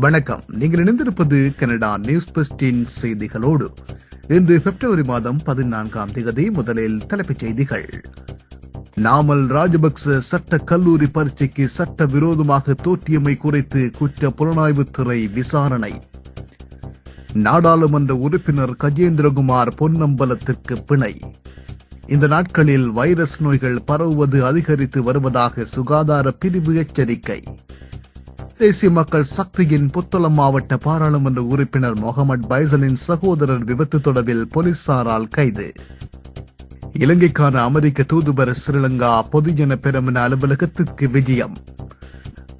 வணக்கம். நீங்கள் இணைந்திருப்பது கனடா நியூஸ் பெஸ்டின் செய்திகளோடு. இன்று பிப்ரவரி மாதம் பதினான்காம் தேதி முதலில் தலைப்புச் செய்திகள். நாமல் ராஜபக்ச சட்ட கல்லூரி பரீட்சைக்கு சட்ட விரோதமாக தோற்றியமை குறித்து குற்ற புலனாய்வுத்துறை விசாரணை. நாடாளுமன்ற உறுப்பினர் கஜேந்திரகுமார் பொன்னம்பலத்திற்கு பிணை. இந்த நாட்களில் வைரஸ் நோய்கள் பரவுவது அதிகரித்து வருவதாக சுகாதார பிரிவு எச்சரிக்கை. தேசிய மக்கள் சக்தியின் புத்தளம் மாவட்ட பாராளுமன்ற உறுப்பினர் முகமது பைசலின் சகோதரர் விபத்து தொடர்பில் போலீசாரால் கைது. இலங்கைக்கான அமெரிக்க தூதுவர் ஸ்ரீலங்கா பொதுஜன பெருமின அலுவலகத்திற்கு விஜயம்.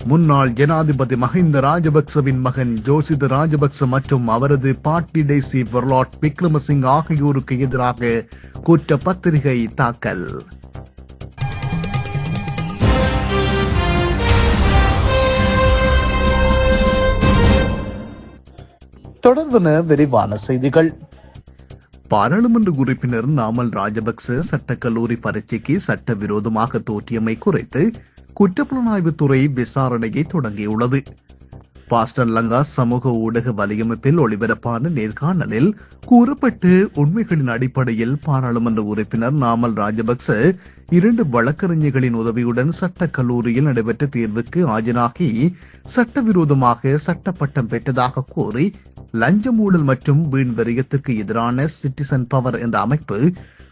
முன்னாள் ஜனாதிபதி மஹிந்த ராஜபக்சவின் மகன் ஜோசித ராஜபக்ச மற்றும் அவரது பாட்டி டெய்சி வெர்லாட் விக்ரமசிங் ஆகியோருக்கு எதிராக குற்றப்பத்திரிகை தாக்கல். தொடர்பன விரிவான செய்திகள். பாராளுமன்ற உறுப்பினர் நாமல் ராஜபக்ச சட்டக்கல்லூரி பரீட்சைக்கு சட்டவிரோதமாக தோற்றியமை குறித்து குற்றப்புலனாய்வுத்துறை விசாரணையை தொடங்கியுள்ளது. பாஸ்டர் லங்கா சமூக ஊடக வலையமைப்பில் ஒளிபரப்பான நேர்காணலில் கூறப்பட்டு உண்மைகளின் அடிப்படையில் பாராளுமன்ற உறுப்பினர் நாமல் ராஜபக்ச இரண்டு வழக்கறிஞர்களின் உதவியுடன் சட்ட கல்லூரியில் நடைபெற்ற தேர்வுக்கு ஆஜராகி சட்டவிரோதமாக சட்டப்பட்டம் பெற்றதாக கூறி லஞ்ச ஊழல் மற்றும் வீண் வரியத்துக்கு எதிரான சிட்டிசன் பவர் என்ற அமைப்பு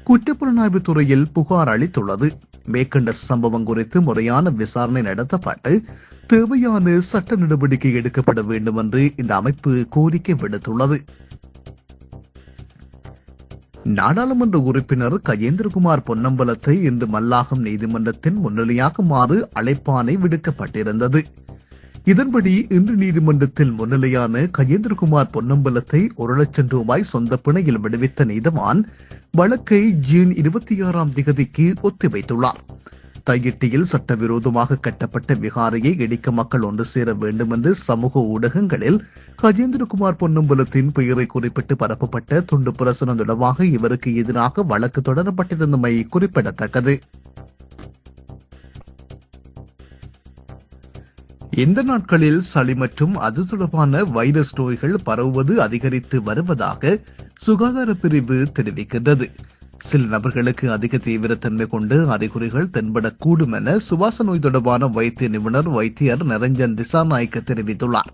குற்றப்புலனாய்வு துறையில் புகார் அளித்துள்ளது. மேற்கண்ட சம்பவம் குறித்து முறையான விசாரணை நடத்தப்பட்டு தேவையான சட்ட நடவடிக்கை எடுக்கப்பட வேண்டும் என்று இந்த அமைப்பு கோரிக்கை விடுத்துள்ளது. நாடாளுமன்ற உறுப்பினர் கஜேந்திரகுமார் பொன்னம்பலத்தை இன்று மல்லாகம் நீதிமன்றத்தின் முன்னிலையாகுமாறு அழைப்பானை விடுக்கப்பட்டிருந்தது. இதன்படி இன்று நீதிமன்றத்தில் முன்னிலையான கஜேந்திரகுமார் பொன்னம்பலத்தை ஒரு லட்சம் ரூபாய் சொந்த பிணையில் விடுவித்த நீதவான் வழக்கை ஜூன் இருபத்தி ஆறாம் திகதிக்கு ஒத்திவைத்துள்ளார். தையிட்டியில் சட்டவிரோதமாக கட்டப்பட்ட விகாரையை இடிக்க மக்கள் ஒன்று சேர வேண்டும் என்று சமூக ஊடகங்களில் கஜேந்திரகுமார் பொன்னம்பலத்தின் பெயரை குறிப்பிட்டு பரப்பப்பட்ட துண்டு பிரசனம் தொடர்பாக இவருக்கு எதிராக வழக்கு தொடரப்பட்டிருந்தமை குறிப்பிடத்தக்கது. இந்த நாட்களில் சளி மற்றும் அது தொடர்பான வைரஸ் நோய்கள் பரவுவது அதிகரித்து வருவதாக சுகாதார பிரிவு தெரிவிக்கின்றது. சில நபர்களுக்கு அதிக தீவிரத்தன்மை கொண்டு அறிகுறிகள் தென்படக்கூடும் என சுவாச நோய் தொடர்பான வைத்திய நிபுணர் வைத்தியர் நிரஞ்சன் திசாநாய்க்கு தெரிவித்துள்ளார்.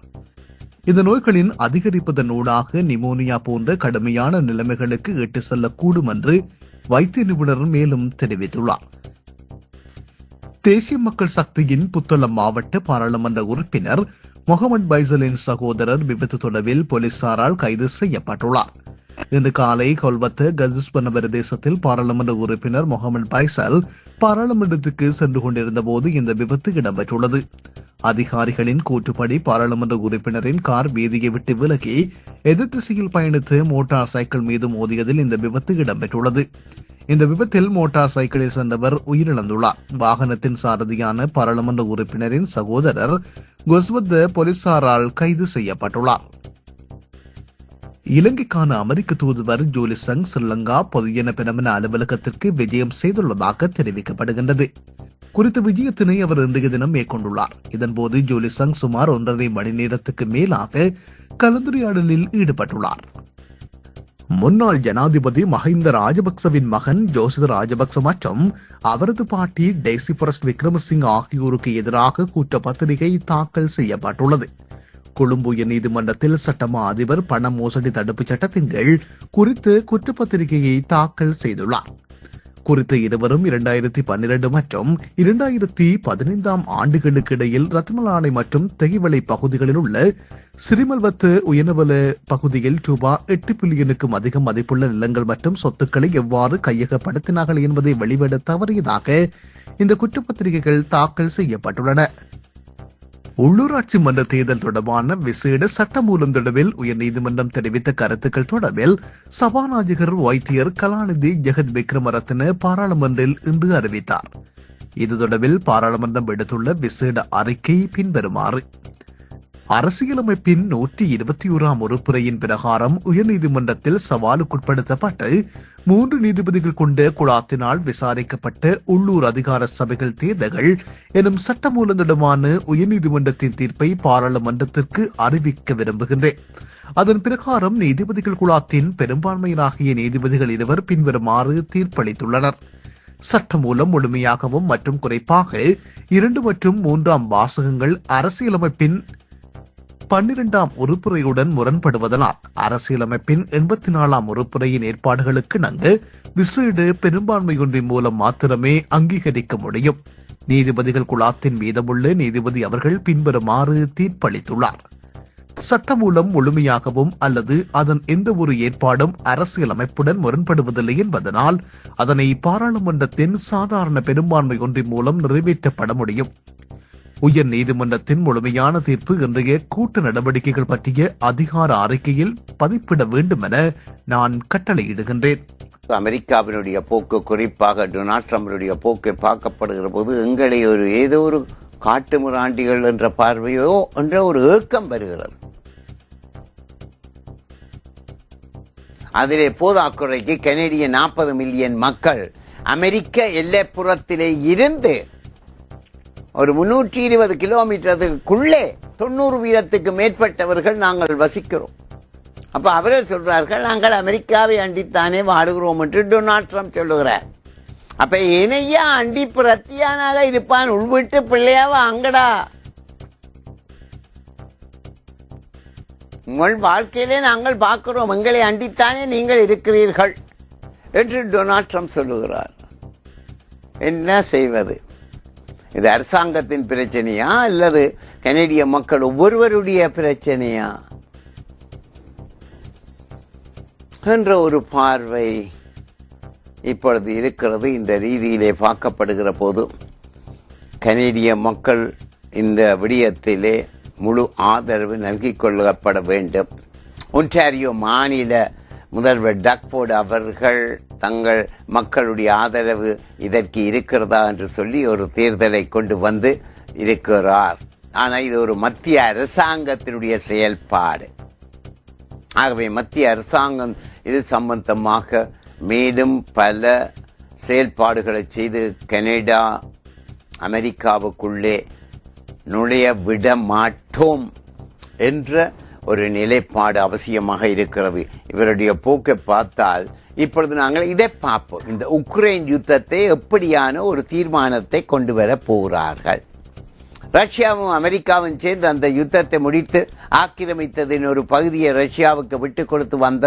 இந்த நோய்களின் அதிகரிப்பதன் ஊடாக நிமோனியா போன்ற கடுமையான நிலைமைகளுக்கு இட்டு செல்லக்கூடும் என்று வைத்திய நிபுணர் மேலும் தெரிவித்துள்ளார். தேசிய மக்கள் சக்தியின் புத்தளம் மாவட்ட பாராளுமன்ற உறுப்பினர் முகமது பைசலின் சகோதரர் விபத்து தொடர்பில் போலீசாரால் கைது செய்யப்பட்டுள்ளார். இன்று காலை கொல்வத்து கஜுஸ்பன பிரதேசத்தில் பாராளுமன்ற உறுப்பினர் முகமது பைசல் பாராளுமன்றத்துக்கு சென்று கொண்டிருந்த போது இந்த விபத்து இடம்பெற்றுள்ளது. அதிகாரிகளின் கூற்றுப்படி பாராளுமன்ற உறுப்பினரின் கார் வீதியை விட்டு விலகி எதிர்த்திசையில் பயணித்து மோட்டார் சைக்கிள் மீது மோதியதில் இந்த விபத்து இடம்பெற்றுள்ளது. இந்த விபத்தில் மோட்டார் சைக்கிளில் சென்றவர் உயிரிழந்துள்ளார். வாகனத்தின் சாரதியான பாராளுமன்ற உறுப்பினரின் சகோதரர் குஸ்வத் போலீசாரால் கைது செய்யப்பட்டுள்ளார். இலங்கைக்கான அமெரிக்க தூதுவர் ஜூலிசங் ஸ்ரீலங்கா பொதுஜன பெருமின அலுவலகத்திற்கு விஜயம் செய்துள்ளதாக தெரிவிக்கப்படுகின்றது. குறித்த விஜயத்தினை அவர் இன்றைய தினம் மேற்கொண்டுள்ளார். இதன்போது ஜூலிசங் சுமார் ஒன்றரை மணி நேரத்துக்கு மேலாக கலந்துரையாடலில் ஈடுபட்டுள்ளார். முன்னாள் ஜனாதிபதி மஹிந்த ராஜபக்சவின் மகன் ஜோசித ராஜபக்ச மற்றும் அவரது பாட்டி டெய்சி பிரஸ்ட் விக்ரமசிங் ஆகியோருக்கு எதிராக குற்றப்பத்திரிகை தாக்கல் செய்யப்பட்டுள்ளது. கொழும்பு உயர் நீதிமன்றத்தில் சட்டமா அதிபர் பண மோசடி தடுப்புச் சட்டத்தின் கீழ் குறித்து குற்றப்பத்திரிகையை தாக்கல் செய்துள்ளார். குறித்த இருவரும் இரண்டாயிரத்தி பன்னிரண்டு மற்றும் இரண்டாயிரத்தி பதினைந்தாம் ஆண்டுகளுக்கு இடையில் ரத்மலானை மற்றும் தெகிவளை பகுதிகளில் உள்ள சிறிமல்வத்து உயர்நவல பகுதியில் ரூபா எட்டு பில்லியனுக்கும் அதிகம் மதிப்புள்ள நிலங்கள் மற்றும் சொத்துக்களை எவ்வாறு கையகப்படுத்தினார்கள் என்பதை வெளிவிட தவறியதாக இந்த குற்றப்பத்திரிகைகள் தாக்கல் செய்யப்பட்டுள்ளன. உள்ளூராட்சி மன்ற தேர்தல் தொடர்பான விசேட சட்டமூலம் தொடர்பில் உயர்நீதிமன்றம் தெரிவித்த கருத்துக்கள் தொடர்பில் சபாநாயகர் வைத்தியர் கலாநிதி ஜெகத் விக்ரமரத்ன பாராளுமன்றில் இன்று அறிவித்தார். இது தொடர்பில் பாராளுமன்றம் விடுத்துள்ள விசேட அறிக்கை பின்வருமாறு. அரசியலமைப்பின் நூற்றி இருபத்தி ஓராம் உறுப்புரையின் பிரகாரம் உயர்நீதிமன்றத்தில் சவாலுக்குட்படுத்தப்பட்டு மூன்று நீதிபதிகள் கொண்ட குழாத்தினால் விசாரிக்கப்பட்ட உள்ளூர் அதிகார சபைகள் தேர்தல்கள் எனும் சட்டமூலங்களிடமான உயர்நீதிமன்றத்தின் தீர்ப்பை பாராளுமன்றத்திற்கு அறிவிக்க விரும்புகின்றேன். அதன் பிரகாரம் நீதிபதிகள் குழாத்தின் பெரும்பான்மையினாகிய நீதிபதிகள் இருவர் பின்வருமாறு தீர்ப்பளித்துள்ளனர். சட்ட மூலம் முழுமையாகவும் மற்றும் குறைப்பாக இரண்டு மற்றும் மூன்றாம் வாசகங்கள் அரசியலமைப்பின் பன்னிரெண்டாம் உறுப்புரையுடன் முரண்படுவதனால் அரசியலமைப்பின் எண்பத்தி நாலாம் உறுப்புரையின் ஏற்பாடுகளுக்கு நங்கு விசேட பெரும்பான்மையொன்றின் மூலம் மாத்திரமே அங்கீகரிக்க முடியும். நீதிபதிகள் குழாத்தின் மீதமுள்ள நீதிபதி அவர்கள் பின்வருமாறு தீர்ப்பளித்துள்ளார். சட்டமூலம் முழுமையாகவும் அல்லது அதன் எந்த ஒரு ஏற்பாடும் அரசியலமைப்புடன் முரண்படுவதில்லை என்பதனால் அதனை பாராளுமன்றத்தின் சாதாரண பெரும்பான்மை ஒன்றின் மூலம் நிறைவேற்றப்பட முடியும். உயர் நீதிமன்றத்தின் முழுமையான தீர்ப்பு இன்றைய கூட்டு நடவடிக்கைகள் பற்றிய அதிகார அறிக்கையில் பதிப்பிட வேண்டும் என நான் கட்டளையிடுகின்றேன். அமெரிக்காவினுடைய போக்கு குறிப்பாக டொனால்ட் ட்ரம்பினுடைய போக்கு பார்க்கப்படுகிற போது எங்களை ஒரு ஏதோ ஒரு காட்டுமிராண்டிகள் என்ற பார்வையோ என்ற ஒரு ஏக்கம் வருகிறது. அதிலே போதாக்குறைக்கு கனேடிய நாற்பது மில்லியன் மக்கள் அமெரிக்க எல்லைப்புறத்திலே இருந்து ஒரு முன்னூற்றி இருபது கிலோமீட்டருக்குள்ளே தொண்ணூறு வீதத்துக்கு மேற்பட்டவர்கள் நாங்கள் வசிக்கிறோம். அப்போ அவர்கள் சொல்கிறார்கள் நாங்கள் அமெரிக்காவை அண்டித்தானே வாடுகிறோம் என்று டொனால்ட் ட்ரம்ப் சொல்லுகிறார். அப்போ இணையா அண்டி பிரத்தியானாக இருப்பான் உள்விட்டு பிள்ளையாவ? அங்கடா. உங்கள் வாழ்க்கையிலே நாங்கள் பார்க்கிறோம் எங்களை அண்டித்தானே நீங்கள் இருக்கிறீர்கள் என்று டொனால்ட் ட்ரம்ப் சொல்லுகிறார். என்ன செய்வது? இது அரசாங்கத்தின் பிரச்சனையா அல்லது கனடிய மக்கள் ஒவ்வொருவருடைய பிரச்சனையா? என்ற ஒரு பார்வை இப்பொழுது இருக்கிறது. இந்த ரீதியிலே பார்க்கப்படுகிற போது கனேடிய மக்கள் இந்த விடயத்திலே முழு ஆதரவு நல்கிக் கொள்ளப்பட வேண்டும். ஒன்றாரியோ மாநில முதல்வர் டக்போர்டு அவர்கள் தங்கள் மக்களுடைய ஆதரவு இதற்கு இருக்கிறதா என்று சொல்லி ஒரு தேர்தலை கொண்டு வந்து இருக்கிறார். ஆனால் இது ஒரு மத்திய அரசாங்கத்தினுடைய செயல்பாடு. ஆகவே மத்திய அரசாங்கம் இது சம்பந்தமாக மேலும் பல செயல்பாடுகளை செய்து கனடா அமெரிக்காவுக்குள்ளே நுழைய விட மாட்டோம் என்ற ஒரு நிலைப்பாடு அவசியமாக இருக்கிறது. இவருடைய போக்கை பார்த்தால் இப்பொழுது நாங்கள் இதை பார்ப்போம். இந்த உக்ரைன் யுத்தத்தை எப்படியான ஒரு தீர்மானத்தை கொண்டு வர போகிறார்கள்? ரஷ்யாவும் அமெரிக்காவும் சேர்ந்து அந்த யுத்தத்தை முடித்து ஆக்கிரமித்ததின் ஒரு பகுதியை ரஷ்யாவுக்கு விட்டு கொடுத்து வந்த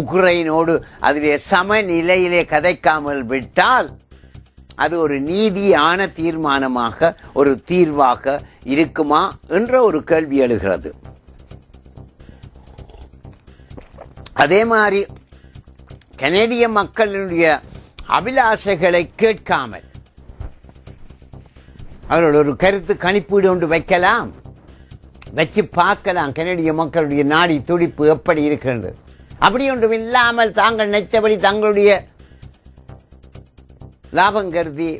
உக்ரைனோடு அதிலே சமநிலையிலே கதைக்காமல் விட்டால் அது ஒரு நீதியான தீர்மானமாக ஒரு தீர்வாக இருக்குமா என்ற ஒரு கேள்வி எழுகிறது. அதே மாதிரி கனேடிய மக்களினுடைய அபிலாஷைகளை கேட்காமல் அவர்கள் ஒரு கருத்து கணிப்பீடு ஒன்று வைக்கலாம். வச்சு பார்க்கலாம் கனடிய மக்களுடைய நாடி துடிப்பு எப்படி இருக்கின்றது. அப்படி ஒன்றும் இல்லாமல் தாங்கள் நினைத்தபடி தங்களுடைய லாபம் கருதி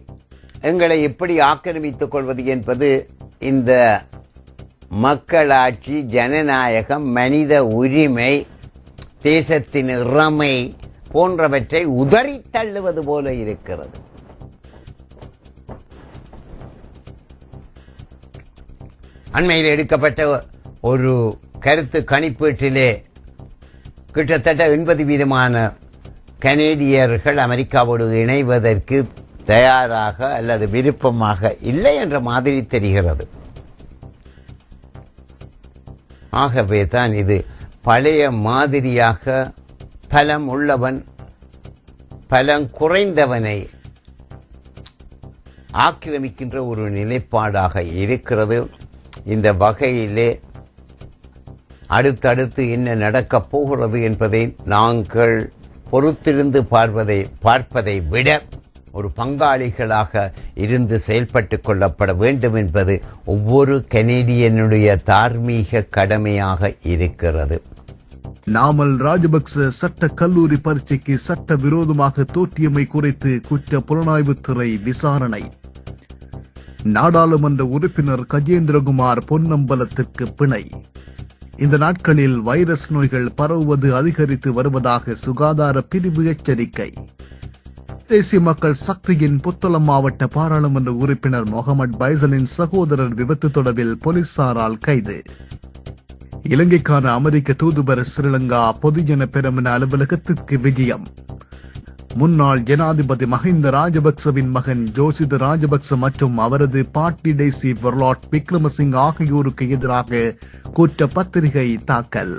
எங்களை எப்படி ஆக்கிரமித்துக் கொள்வது என்பது இந்த மக்களாட்சி ஜனநாயகம் மனித உரிமை தேசத்தின் இறமை போன்றவற்றை உதறி தள்ளுவது போல இருக்கிறது. அண்மையில் எடுக்கப்பட்ட ஒரு கருத்து கணிப்பீட்டிலே கிட்டத்தட்ட எண்பது வீதமான கனேடியர்கள் அமெரிக்காவோடு இணைவதற்கு தயாராக அல்லது விருப்பமாக இல்லை என்ற மாதிரி தெரிகிறது. ஆகவே தான் இது பழைய மாதிரியாக பலம் உள்ளவன் பலம் குறைந்தவனை ஆக்கிரமிக்கின்ற ஒரு நிலைப்பாடாக இருக்கிறது. இந்த வகையிலே அடுத்தடுத்து என்ன நடக்கப் போகிறது என்பதை நாங்கள் பொறுத்திருந்து பார்ப்பதை பார்ப்பதை விட ஒரு பங்காளிகளாக இருந்து செயல்பட்டு கொள்ளப்பட வேண்டும் என்பது ஒவ்வொரு கனேடியனுடைய தார்மீக கடமையாக இருக்கிறது. நாமல் ராஜபக்ச சட்ட கல்லூரி பரீட்சைக்கு சட்ட விரோதமாக தோற்றியமை குறித்து குற்ற புலனாய்வுத்துறை விசாரணை. நாடாளுமன்ற உறுப்பினர் கஜேந்திரகுமார் பொன்னம்பலத்திற்கு பிணை. இந்த நாட்களில் வைரஸ் நோய்கள் பரவுவது அதிகரித்து வருவதாக சுகாதார பிரிவு எச்சரிக்கை. தேசிய மக்கள் சக்தியின் புத்தளம் மாவட்ட பாராளுமன்ற உறுப்பினர் முகமது பைசலின் சகோதரர் விபத்து தொடர்பில் போலீசாரால் கைது. இலங்கைக்கான அமெரிக்க தூதுவர் ஸ்ரீலங்கா பொதுஜன பெருமன அலுவலகத்திற்கு விஜயம். முன்னாள் ஜனாதிபதி மஹிந்த ராஜபக்சவின் மகன் ஜோசித ராஜபக்ச மற்றும் அவரது பாட்டி டெய்சி பொர்லாட் விக்ரமசிங் ஆகியோருக்கு எதிராக குற்ற பத்திரிகை தாக்கல்.